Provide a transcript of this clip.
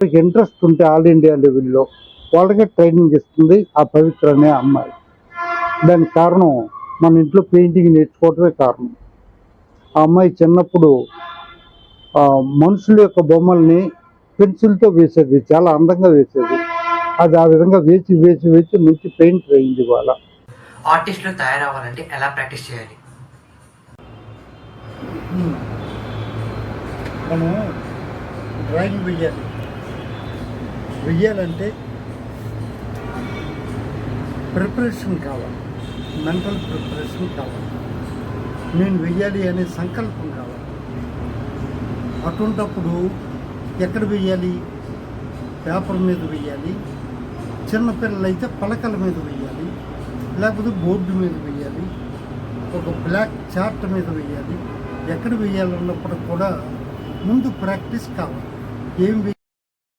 వాళ్ళకి ఇంట్రెస్ట్ ఉంటే all India లెవెల్లో వాళ్ళకే ట్రైనింగ్ ఇస్తుంది ఆ పవిత్ర అనే అమ్మాయి. దానికి కారణం మన ఇంట్లో పెయింటింగ్ నేర్చుకోవటమే కారణం. ఆ అమ్మాయి చిన్నప్పుడు ఆ, మనుషుల యొక్క బొమ్మల్ని పెన్సిల్తో వేసేది చాలా అందంగా వేసేది. అది ఆ విధంగా వేసి వేసి వేసి మంచి పెయింట్ అయింది ఇవాళ. ఆర్టిస్టులు తయారవ్వాలంటే ఎలా ప్రాక్టీస్ చేయాలి? మనం డ్రాయింగ్ వెయ్యాలి వెయ్యాలంటే ప్రిపరేషన్ కావాలి. మెంటల్ ప్రిపరేషన్ కావాలి. నేను వెయ్యాలి అనే సంకల్పం కావాలి. అటువంటప్పుడు ఎక్కడ వెయ్యాలి? పేపర్ మీద వెయ్యాలి. చిన్నపిల్లలు అయితే పలకల మీద వెయ్యాలి. లేకపోతే బోర్డు మీద వెయ్యాలి. ఒక బ్లాక్ చార్ట్ మీద వెయ్యాలి. ఎక్కడ వెయ్యాలన్నప్పుడు కూడా ముందు ప్రాక్టీస్ కావాలి. ఏం వెయ్యాలి?